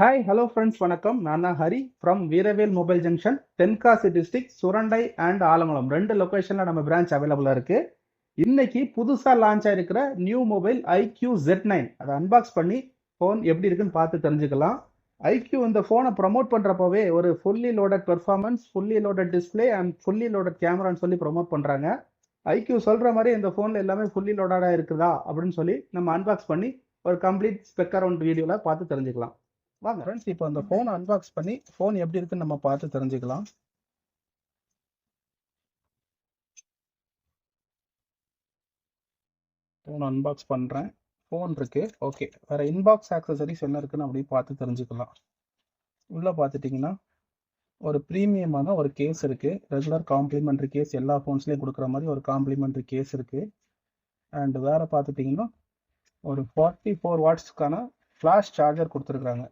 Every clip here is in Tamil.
ஹாய் ஹலோ ஃப்ரெண்ட்ஸ் வணக்கம். நான் தான் Hari from Veeravel mobile junction Tenkasi district Surandai and Alangulam. ரெண்டு லொக்கேஷனில் நம்ம பிரான்ச் அவைலபிளாக இருக்குது இன்னைக்கு புதுசாக launch ஆகிருக்கிற new mobile iQOO Z nine அதை அன்பாக்ஸ் பண்ணி ஃபோன் எப்படி இருக்குன்னு பார்த்து தெரிஞ்சுக்கலாம். ஐக்யூ இந்த ஃபோனை ப்ரொமோட் பண்ணுறப்பவே ஒரு fully loaded performance fully loaded display and fully loaded கேமரான்னு சொல்லி ப்ரொமோட் பண்ணுறாங்க ஐக்யூ சொல்கிற மாதிரி இந்த ஃபோனில் எல்லாமே ஃபுல்லி லோடடாக இருக்குதா? அப்படின்னு சொல்லி நம்ம அன்பாக்ஸ் பண்ணி ஒரு கம்ப்ளீட் ஸ்பெக் ஒன் வீடியோவில் பார்த்து தெரிஞ்சுக்கலாம். வாங்க. ஃப்ரெண்ட்ஸ் இப்போ அந்த ஃபோன் அன்பாக்ஸ் பண்ணி ஃபோன் எப்படி இருக்குன்னு நம்ம பார்த்து தெரிஞ்சுக்கலாம். ஃபோன் அன்பாக்ஸ் பண்ணுறேன் ஃபோன் இருக்கு. ஓகே வேற இன்பாக்ஸ் ஆக்சசரிஸ் என்ன இருக்குன்னு அப்படியே பார்த்து தெரிஞ்சுக்கலாம். உள்ளே பார்த்துட்டிங்கன்னா ஒரு ப்ரீமியமான ஒரு கேஸ் இருக்கு. ரெகுலர் காம்ப்ளிமெண்ட்ரி கேஸ் எல்லா ஃபோன்ஸ்லேயும் கொடுக்குற மாதிரி ஒரு காம்ப்ளிமெண்ட்ரி கேஸ் இருக்கு. அண்ட் வேற பார்த்துட்டிங்கன்னா ஒரு ஃபார்ட்டி ஃபோர் வாட்ஸ்க்கான ஃப்ளாஷ் சார்ஜர் கொடுத்துருக்குறாங்க.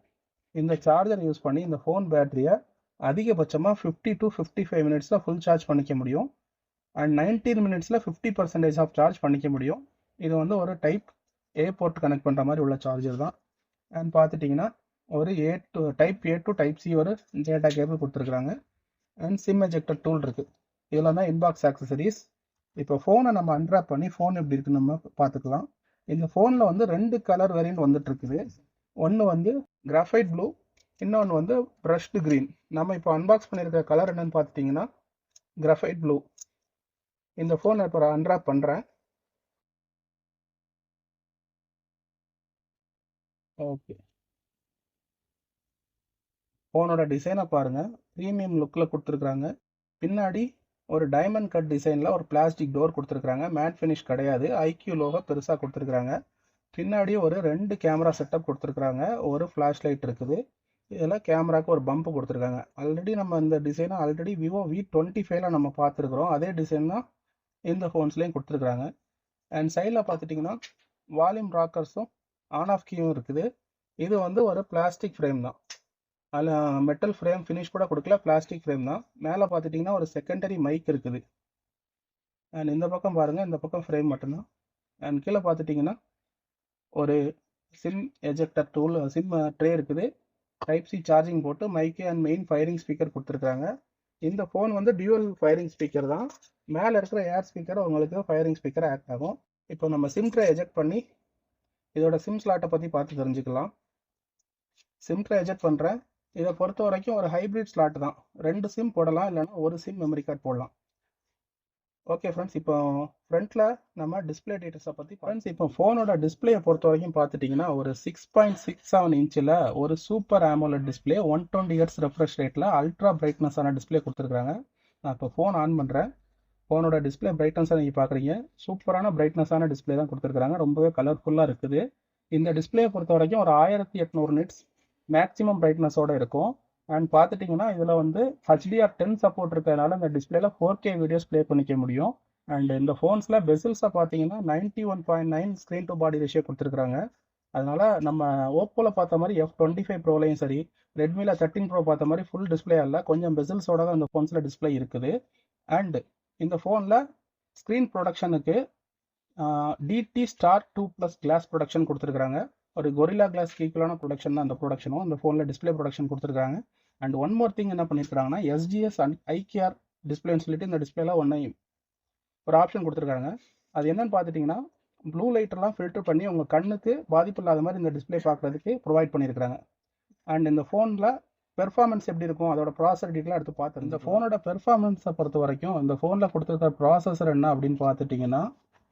இந்த சார்ஜர் யூஸ் பண்ணி இந்த ஃபோன் பேட்டரியை அதிகபட்சமாக ஃபிஃப்டி டு ஃபிஃப்டி ஃபைவ் மினிட்ஸில் ஃபுல் சார்ஜ் பண்ணிக்க முடியும். அண்ட் நைன்டீன் மினிட்ஸில் ஃபிஃப்டி பர்சன்டேஜ் ஆஃப் சார்ஜ் பண்ணிக்க முடியும். இது வந்து ஒரு டைப் ஏ போர்ட் கனெக்ட் பண்ணுற மாதிரி உள்ள சார்ஜர் தான். அண்ட் பார்த்துட்டிங்கன்னா ஒரு A to type A to type C ஒரு டேட்டா கேபிள் கொடுத்துருக்குறாங்க. அண்ட் சிம் எஜெக்டர் டூல் இருக்குது இதெல்லாம் தான் இன்பாக்ஸ் ஆக்சசரிஸ் இப்போ ஃபோனை நம்ம அன்ட்ராப் பண்ணி ஃபோன் எப்படி இருக்குன்னு நம்ம பார்த்துக்கலாம். இந்த ஃபோனில் வந்து ரெண்டு கலர் வேரியன்ட் வந்துட்டு இருக்குது. ஒன்று வந்து கிராஃபைட் ப்ளூ இன்னொன்று வந்து ப்ரஷ்டு க்ரீன் நம்ம இப்போ அன்பாக்ஸ் பண்ணியிருக்க கலர் என்னன்னு பார்த்துட்டிங்கன்னா கிராஃபைட் ப்ளூ இந்த ஃபோனை இப்போ அன்ராப் பண்ணுறேன் ஓகே ஃபோனோட டிசைனை பாருங்கள் ப்ரீமியம் லுக்கில் கொடுத்துருக்குறாங்க. பின்னாடி ஒரு டைமண்ட் கட் டிசைனில் ஒரு பிளாஸ்டிக் டோர் கொடுத்துருக்குறாங்க. மேட் ஃபினிஷ் கிடையாது. ஐக்யூ லோகோ பெருசாக கொடுத்துருக்குறாங்க. பின்னாடி ஒரு ரெண்டு கேமரா செட்டப் கொடுத்துருக்குறாங்க. ஒரு ஃப்ளாஷ் லைட் இருக்குது. இதில் கேமராக்கு ஒரு பம்ப் கொடுத்துருக்காங்க. ஆல்ரெடி நம்ம இந்த டிசைனை ஆல்ரெடி விவோ வி டுவெண்ட்டி ஃபைவ்ல நம்ம பார்த்துருக்குறோம். அதே டிசைன் தான் இந்த ஃபோன்ஸ்லேயும் கொடுத்துருக்குறாங்க. அண்ட் சைடில் பார்த்துட்டிங்கன்னா வால்யூம் ராக்கர்ஸும் ஆன் ஆஃப் கீயும் இருக்குது. இது வந்து ஒரு பிளாஸ்டிக் ஃப்ரேம் தான். அதில் மெட்டல் ஃப்ரேம் ஃபினிஷ் கூட கொடுக்கல பிளாஸ்டிக் ஃப்ரேம் தான். மேலே பார்த்துட்டிங்கன்னா ஒரு செகண்டரி மைக் இருக்குது. அண்ட் இந்த பக்கம் பாருங்கள் இந்த பக்கம் ஃப்ரேம் மட்டும்தான். அண்ட் கீழே பார்த்துட்டிங்கன்னா ஒரு sim ejector tool sim tray இருக்குது. டைப் சி சார்ஜிங் போட்டு mic and main firing speaker கொடுத்துருக்காங்க. இந்த ஃபோன் வந்து டியூவல் ஃபயரிங் ஸ்பீக்கர் தான். மேலே இருக்கிற ஏர் ஸ்பீக்கர் உங்களுக்கு ஃபயரிங் ஸ்பீக்கர் ஆக்ட் ஆகும். இப்போ நம்ம சிம் ட்ரே எஜெக்ட் பண்ணி இதோட சிம் ஸ்லாட்டை பற்றி பார்த்து தெரிஞ்சுக்கலாம். சிம் ட்ரே எஜெக்ட் பண்ணுறேன் இதை பொறுத்த வரைக்கும் ஒரு ஹைப்ரிட் ஸ்லாட் தான். ரெண்டு சிம் போடலாம் இல்லைன்னா ஒரு சிம் மெமரி கார்டு போடலாம். ஓகே ஃப்ரெண்ட்ஸ் இப்போ ஃப்ரண்ட்டில் நம்ம டிஸ்பிளே டீட்டெயில்ஸை பற்றி ஃப்ரெண்ட்ஸ் இப்போ ஃபோனோட டிஸ்பிளேயை பொறுத்த வரைக்கும் பார்த்துட்டிங்கன்னா ஒரு சிக்ஸ் பாயிண்ட் சிக்ஸ் செவன் இன்ச்சில் ஒரு super AMOLED display one twenty hertz refresh ரேட்டில் அல்ட்ரா பிரைட்னஸான டிஸ்பிளே கொடுத்துருக்காங்க நான் இப்போ ஃபோன் ஆன் பண்ணுறேன் ஃபோனோட டிஸ்பிளே பிரைட்னஸாக நீங்கள் பார்க்குறீங்க. சூப்பரான பிரைட்னஸான டிஸ்பிளே தான் கொடுத்துருக்காங்க ரொம்பவே கலர்ஃபுல்லாக இருக்குது. இந்த டிஸ்பிளேயை பொறுத்த வரைக்கும் ஒரு ஆயிரத்தி எட்நூறு நிட்ஸ் மேக்ஸிமம் பிரைட்னஸோடு இருக்கும். அண்ட் பார்த்துட்டிங்கன்னா இதில் வந்து ஹச்டிஆர் டென் சப்போர்ட் இருக்கிறதுனால இந்த டிஸ்பிளேல ஃபோர் கே வீடியோஸ் ப்ளே பண்ணிக்க முடியும். அண்ட் இந்த ஃபோன்ஸில் பெசில்ஸை பார்த்தீங்கன்னா ninety one point nine screen to body ratio கொடுத்துருக்காங்க அதனால நம்ம ஓப்போவில் பார்த்த மாதிரி எஃப் டுவெண்ட்டி ஃபைவ் ப்ரோலையும் சரி ரெட்மியில் தேர்ட்டின் ப்ரோ பார்த்த மாதிரி ஃபுல் டிஸ்பிளே அல்ல. கொஞ்சம் பெசில்ஸோட தான் இந்த ஃபோன்ஸில் டிஸ்பிளே இருக்குது. அண்ட் இந்த ஃபோனில் screen ப்ரொடக்ஷனுக்கு DT star two plus glass protection கொடுத்துருக்காங்க ஒரு கொரில்லா கிளாஸ் ஈக்குவலான ப்ரொடக்ஷன் தான் அந்த ப்ரொடக்ஷனும் அந்த ஃபோனில் டிஸ்பிளே ப்ரொடக்ஷன் கொடுத்துருக்காங்க அண்ட் ஒன் மோர் திங் என்ன பண்ணியிருக்காங்கன்னா எஸ்ஜிஎஸ் அண்ட் ஐகேஆர் டிஸ்பிளேன்னு சொல்லிட்டு இந்த டிஸ்பிளேல ஒன்று ஒரு ஆப்ஷன் கொடுத்துருக்காங்க. அது என்னன்னு பார்த்துட்டிங்கன்னா ப்ளூ லைட்டெல்லாம் ஃபில்டர் பண்ணி உங்கள் கண்ணுக்கு பாதிப்பு இல்லாத மாதிரி இந்த டிஸ்பிளே பார்க்குறதுக்கு ப்ரொவைட் பண்ணியிருக்காங்க அண்ட் இந்த ஃபோனில் பெர்ஃபார்மன்ஸ் எப்படி இருக்கும்? அதோட ப்ராசர் டீட்டெயிலாக எடுத்து பார்த்து இந்த ஃபோனோட பெர்ஃபார்மன்ஸை பொறுத்த வரைக்கும் இந்த ஃபோனில் கொடுத்துருக்க ப்ராசஸர் என்ன அப்படின்னு பார்த்துட்டிங்கன்னா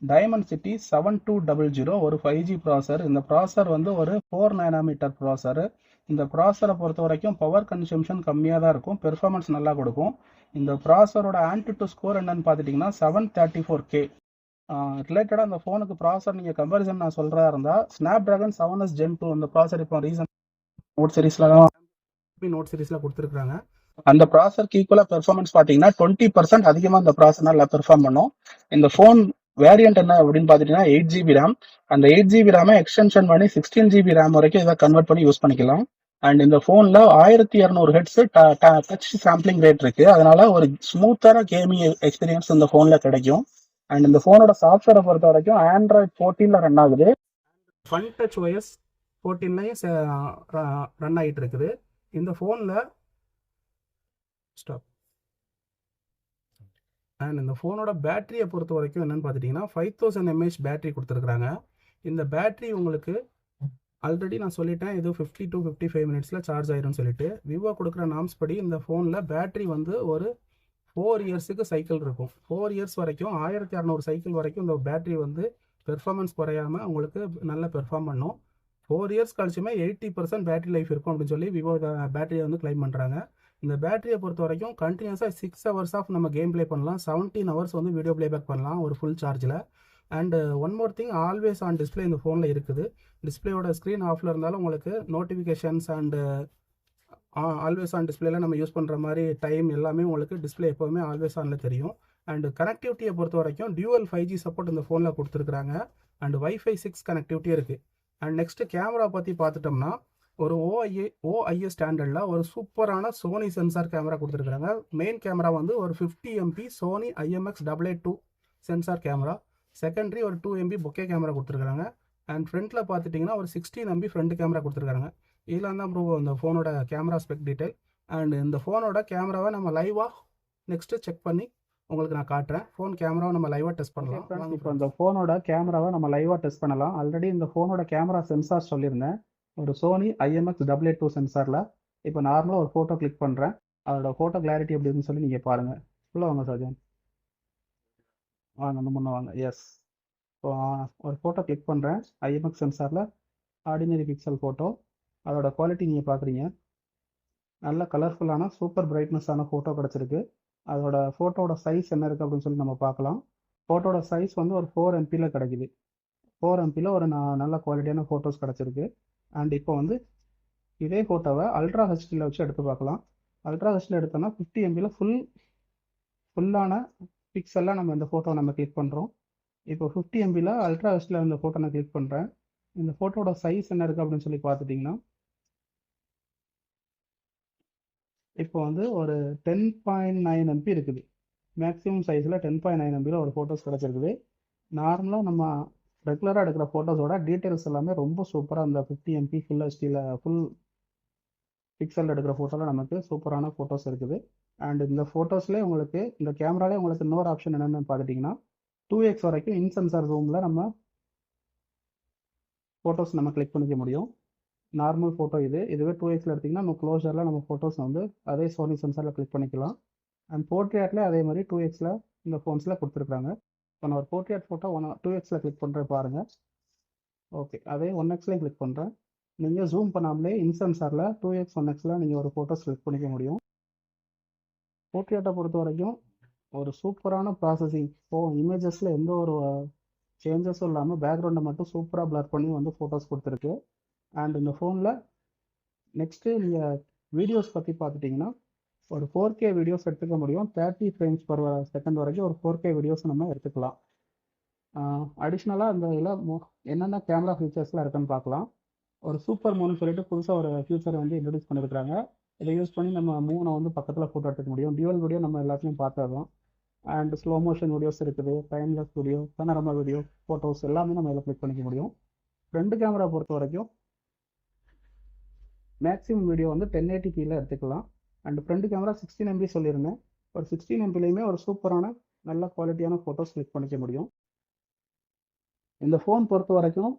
Dimensity seven two double zero ஒரு ஃபைவ் ஜி ப்ராசர் இந்த ப்ராசர் வந்து ஒரு ஃபோர் நைனாமீட்டர் ப்ராசர் இந்த ப்ராசரை பொறுத்த வரைக்கும் பவர் கன்சம்ஷன் கம்மியாக தான் இருக்கும். பெர்ஃபார்மன்ஸ் நல்லா கொடுக்கும். இந்த ப்ராசரோட ஆன்டி டு ஸ்கோர் என்னன்னு பார்த்துட்டிங்கன்னா செவன் தேர்ட்டி ஃபோர் கே ரிலேட்டடாக அந்த ஃபோனுக்கு ப்ராசர் நீங்கள் கம்பேரிசன் நான் சொல்கிறதா இருந்தால் Snapdragon seven S gen two அந்த ப்ராசர் இப்போ ரீசன் நோட் சீரீஸில் தான் நோட் சீரீஸில் கொடுத்துருக்காங்க அந்த ப்ராசருக்கு ஈக்குவலாக பெர்ஃபார்மன்ஸ் பார்த்தீங்கன்னா டுவெண்ட்டி பர்சன்ட் அதிகமாக அந்த ப்ராசர் நல்லா பெர்ஃபார்ம் பண்ணும். இந்த ஃபோன் வேரியன்ட் என்ன அப்படின்னு பார்த்துட்டீங்கன்னா எயிட் ஜிபி ரேம் அந்த எயிட் ஜிபி ரேமை எக்ஸ்டென்ஷன் பண்ணி சிக்ஸ்டீன் ஜிபி ரேம் வரைக்கும் இதை கன்வெர்ட் பண்ணி யூஸ் பண்ணிக்கலாம். அண்ட் இந்த ஃபோனில் ஆயிரத்தி இரநூறு ஹெட்ஸ் டச் சாம்பிளிங் ரேட் இருக்கு. அதனால ஒரு ஸ்மூத்தான கேமிங் எக்ஸ்பீரியன்ஸ் இந்த ஃபோனில் கிடைக்கும். அண்ட் இந்த ஃபோனோட சாஃப்ட்வேரை பொறுத்த வரைக்கும் ஆண்ட்ராய்ட் ஃபோர்டீனில் ரன் ஆகுது. ஃபன் டச் ஒயஸ் ஃபோர்டீன்லையும் ரன் ஆகிட்டு இருக்குது. இந்த ஃபோனில் ஸ்டாப் அண்ட் இந்த ஃபோனோட பேட்டரியை பொறுத்த வரைக்கும் என்னென்னு பார்த்துட்டிங்கன்னா ஃபைவ் தௌசண்ட் எம்ஏஹெச் பேட்டரி கொடுத்துருக்குறாங்க. இந்த பேட்டரி உங்களுக்கு ஆல்ரெடி நான் சொல்லிட்டேன் இது ஃபிஃப்டி டு ஃபிஃப்டி ஃபைவ் மினிட்ஸில் சார்ஜ் ஆயிரும்னு சொல்லிட்டு விவோ கொடுக்குற நாம்ஸ் படி இந்த ஃபோனில் பேட்டரி வந்து ஒரு ஃபோர் இயர்ஸுக்கு சைக்கிள் இருக்கும். ஃபோர் இயர்ஸ் வரைக்கும் ஆயிரத்தி அறநூறு சைக்கிள் வரைக்கும் இந்த பேட்டரி வந்து பெர்ஃபார்மன்ஸ் குறையாமல் உங்களுக்கு நல்லா பெர்ஃபார்ம் பண்ணும். ஃபோர் இயர்ஸ் கழிச்சுமே எயிட்டி பர்சன்ட் பேட்டரி லைஃப் இருக்கும் அப்படின்னு சொல்லி விவோ பேட்டரியை வந்து கிளைம் பண்ணுறாங்க இந்த பேட்டரியை பொறுத்த வரைக்கும் கண்டினியூஸாக சிக்ஸ் ஹவர்ஸ் ஆஃப் நம்ம கேம் ப்ளே பண்ணலாம். செவன்டீன் ஹவர்ஸ் வந்து வீடியோ ப்ளேபேக் பண்ணலாம் ஒரு full Sharjeel and one more thing always on display இந்த ஃபோனில் இருக்குது. டிஸ்பிளேயோட ஸ்க்ரீன் ஆஃபில் இருந்தாலும் உங்களுக்கு நோட்டிஃபிகேஷன்ஸ் அண்டு ஆல்வேஸ் ஆன் டிஸ்பிளேல நம்ம யூஸ் பண்ணுற மாதிரி டைம் எல்லாமே உங்களுக்கு டிஸ்பிளே எப்போவுமே ஆல்வேஸ் ஆனில் தெரியும். அண்டு கனெக்டிவிட்டியை பொறுத்த வரைக்கும் டியூவல் ஃபைவ் ஜி சப்போர்ட் இந்த ஃபோனில் கொடுத்துருக்குறாங்க. அண்ட் வைஃபை சிக்ஸ் கனெக்டிவிட்டி இருக்குது அண்ட் நெக்ஸ்ட்டு கேமரா பற்றி பார்த்துட்டோம்னா ஒரு ஓஐஏ ஓஐஏ ஸ்டாண்டர்டில் ஒரு சூப்பரான சோனி சென்சார் கேமரா கொடுத்துருக்குறாங்க. மெயின் கேமரா வந்து ஒரு fifty MP Sony IMX double eight two sensor camera secondary ஒரு டூ எம்பி பொக்கே கேமரா கொடுத்துருக்காங்க அண்ட் ஃப்ரண்ட்டில் பார்த்துட்டிங்கன்னா ஒரு சிக்ஸ்டீன் எம்பி ஃப்ரண்ட் கேமரா கொடுத்துருக்காங்க இதில் தான் ப்ரோ இந்த ஃபோனோட கேமரா ஸ்பெக் டீட்டெயில் அண்ட் இந்த ஃபோனோட கேமராவை நம்ம லைவாக நெக்ஸ்ட்டு செக் பண்ணி உங்களுக்கு நான் காட்டுறேன். ஃபோன் கேமராவை நம்ம லைவாக டெஸ்ட் பண்ணலாம். இப்போ இந்த ஃபோனோட கேமராவை நம்ம லைவாக டெஸ்ட் பண்ணலாம். ஆல்ரெடி இந்த ஃபோனோட கேமரா சென்சார் சொல்லியிருந்தேன். ஒரு Sony IMX double eight two சென்சாரில் இப்போ நார்மலாக ஒரு ஃபோட்டோ கிளிக் பண்ணுறேன் அதோட ஃபோட்டோ கிளாரிட்டி எப்படி இருக்குன்னு சொல்லி நீங்கள் பாருங்கள் ஃபுல்லாக வாங்க சஜன் வாங்க அந்த முன்னே வாங்க. எஸ் இப்போ ஒரு ஃபோட்டோ கிளிக் பண்ணுறேன் ஐஎம்எக்ஸ் சென்சாரில் ஆர்டினரி பிக்சல் ஃபோட்டோ அதோட குவாலிட்டி நீங்கள் பார்க்குறீங்க நல்ல கலர்ஃபுல்லான சூப்பர் பிரைட்னஸான ஃபோட்டோ கிடச்சிருக்கு. அதோட ஃபோட்டோட சைஸ் என்ன இருக்குது அப்படின்னு சொல்லி நம்ம பார்க்கலாம். ஃபோட்டோட சைஸ் வந்து ஒரு ஃபோர் எம்பியில் கிடைக்குது. ஃபோர் எம்பியில் ஒரு நல்ல குவாலிட்டியான ஃபோட்டோஸ் கிடச்சிருக்கு. அண்ட் இப்போ வந்து இதே ஃபோட்டோவை அல்ட்ரா ஹெச்டியில் வச்சு எடுத்து பார்க்கலாம். அல்ட்ரா ஹெச்டியில் எடுத்தோம்னா ஃபிஃப்டி எம்பியில் ஃபுல் ஃபுல்லான பிக்சல்லாம் நம்ம இந்த ஃபோட்டோ நம்ம கிளிக் பண்ணுறோம் இப்போ ஃபிஃப்டி எம்பியில் அல்ட்ரா ஹெச்டியில் இந்த ஃபோட்டோ நான் கிளிக் பண்ணுறேன் இந்த ஃபோட்டோட சைஸ் என்ன இருக்குது அப்படின்னு சொல்லி பார்த்துட்டிங்கன்னா இப்போ வந்து ஒரு டென் பாயிண்ட் நைன் எம்பி இருக்குது. மேக்ஸிமம் சைஸில் டென் பாயிண்ட் நைன் எம்பியில் ஒரு ஃபோட்டோஸ் கிடச்சிருக்குது. நார்மலாக நம்ம ரெகுலராக எடுக்கிற ஃபோட்டோஸோட டீட்டெயில்ஸ் எல்லாமே ரொம்ப சூப்பராக அந்த ஃபிஃப்டி எம்பி ஃபுல் ஹெச்டியில் ஃபுல் பிக்சல் எடுக்கிற ஃபோட்டோவில் நமக்கு சூப்பரான ஃபோட்டோஸ் இருக்குது. அண்ட் இந்த ஃபோட்டோஸ்லேயே உங்களுக்கு இந்த கேமராலே உங்களுக்கு இன்னொரு ஆப்ஷன் என்னென்னு பார்த்துட்டிங்கன்னா டூ எக்ஸ் வரைக்கும் இன்சென்சார் ரூமில் நம்ம ஃபோட்டோஸ் நம்ம கிளிக் பண்ணிக்க முடியும். நார்மல் ஃபோட்டோ இது. இதுவே டூ எக்ஸில் எடுத்திங்கன்னா நம்ம க்ளோஸரில் நம்ம ஃபோட்டோஸ் வந்து அதே சோனி சென்சாரில் கிளிக் பண்ணிக்கலாம். அண்ட் போர்ட்ரேட்லேயே அதே மாதிரி டூ எக்ஸில் இந்த ஃபோன்ஸில் கொடுத்துருக்காங்க இப்போ நான் ஒரு போர்ட்ரேட் ஃபோட்டோ ஒன் டூ எக்ஸில் கிளிக் பண்ணுறேன் பாருங்கள் ஓகே அதே ஒன் எக்ஸ்லேயும் கிளிக் பண்ணுறேன் நீங்கள் ஜூம் பண்ணாமலே இன்சென்சாரில் டூ எக்ஸ் ஒன் எக்ஸில் நீங்கள் ஒரு ஃபோட்டோஸ் செலக்ட் பண்ணிக்க முடியும். போர்ட்ரேட்டை பொறுத்த வரைக்கும் ஒரு சூப்பரான ப்ராசஸிங் ஓ இமேஜஸில் எந்த ஒரு சேஞ்சஸும் இல்லாமல் பேக்ரவுண்டை மட்டும் சூப்பராக பிளர் பண்ணி வந்து ஃபோட்டோஸ் கொடுத்துருக்கு. அண்ட் இந்த ஃபோனில் நெக்ஸ்ட்டு நீங்கள் வீடியோஸ் பற்றி பார்த்துட்டிங்கன்னா ஒரு ஃபோர் கே வீடியோஸ் எடுத்துக்க முடியும். தேர்ட்டி ஃப்ரேம்ஸ் பர் செகண்ட் வரைக்கும் ஒரு ஃபோர் கே வீடியோஸ் நம்ம எடுத்துக்கலாம். அடிஷ்னலாக அந்த இதில் என்னென்ன கேமரா ஃபீச்சர்ஸ்லாம் இருக்குன்னு பார்க்கலாம். ஒரு சூப்பர் மூணு சொல்லிட்டு புதுசாக ஒரு ஃபியூச்சரை வந்து இன்ட்ரடியூஸ் பண்ணியிருக்காங்க இதை யூஸ் பண்ணி நம்ம மூணை வந்து பக்கத்தில் ஃபோட்டோ எடுத்துக்க முடியும். டியூவல் வீடியோ நம்ம எல்லாத்தையும் பார்த்துடலாம். அண்ட் ஸ்லோ மோஷன் வீடியோஸ் இருக்குது. Timeless video panorama video photos எல்லாமே நம்ம இதில் கிளிக் பண்ணிக்க முடியும். ரெண்டு கேமரா பொறுத்த வரைக்கும் மேக்ஸிமம் வீடியோ வந்து டென் எயிட்டி கீழே எடுத்துக்கலாம். And front camera sixteen MP சொல்லியிருந்தேன் ஒரு சிக்ஸ்டீன் எம்பிலையுமே ஒரு சூப்பரான நல்ல குவாலிட்டியான ஃபோட்டோஸ் கிளிக் பண்ணிக்க முடியும். இந்த ஃபோன் பொறுத்த வரைக்கும்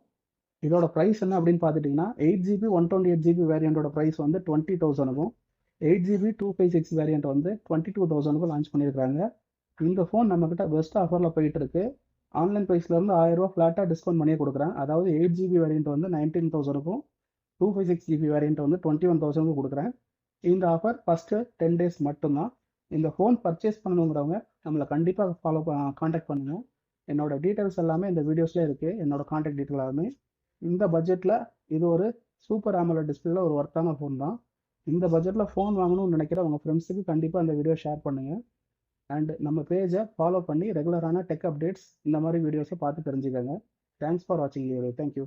இதோட ப்ரைஸ் என்ன அப்படின்னு பார்த்துட்டிங்கன்னா eight GB one twenty eight GB வேரியண்ட்டோட price வந்து twenty தௌசண்ட்க்கும் eight GB two five six variant வந்து டுவெண்ட்டி டூ தௌசண்ட்க்கும் லான்ச் பண்ணியிருக்காங்க இந்த ஃபோன் நம்மக்கிட்ட பெஸ்ட் ஆஃபரில் போயிட்டு இருக்கு. ஆன்லைன் ப்ரைஸ்லேருந்து ஆயிரரூவா ஃப்ளாட்டாக டிஸ்கவுண்ட் பண்ணியே கொடுக்குறேன். அதாவது எயிட் ஜிபி வேரியண்ட் வந்து nineteen தௌசண்ட்க்கும் two five six GB variant வந்து டுவெண்ட்டி ஒன் தௌசண்ட்க்கும் கொடுக்குறேன். இந்த ஆஃபர் ஃபஸ்ட்டு டென் டேஸ் மட்டும்தான். இந்த ஃபோன் பர்ச்சேஸ் பண்ணணுங்கிறவங்க நம்மளை கண்டிப்பாக ஃபாலோ காண்டாக்ட் பண்ணுங்கள் என்னோட டீட்டெயில்ஸ் எல்லாமே இந்த வீடியோஸ்லேயே இருக்குது என்னோட காண்டாக்ட் டீட்டெயில் எல்லாமே. இந்த பட்ஜெட்டில் இது ஒரு சூப்பர் ஆமலோ டிஸ்பிளேல ஒரு ஒர்த்தான ஃபோன் தான். இந்த பட்ஜெட்டில் ஃபோன் வாங்கணும்னு நினைக்கிற உங்கள் ஃப்ரெண்ட்ஸுக்கு கண்டிப்பாக அந்த வீடியோ ஷேர் பண்ணுங்கள் அண்ட் நம்ம பேஜை ஃபாலோ பண்ணி ரெகுலரான டெக் அப்டேட்ஸ் இந்த மாதிரி வீடியோஸை பார்த்து தெரிஞ்சுக்கோங்க. தேங்க்ஸ் ஃபார் வாட்சிங் வீடியோ தேங்க்யூ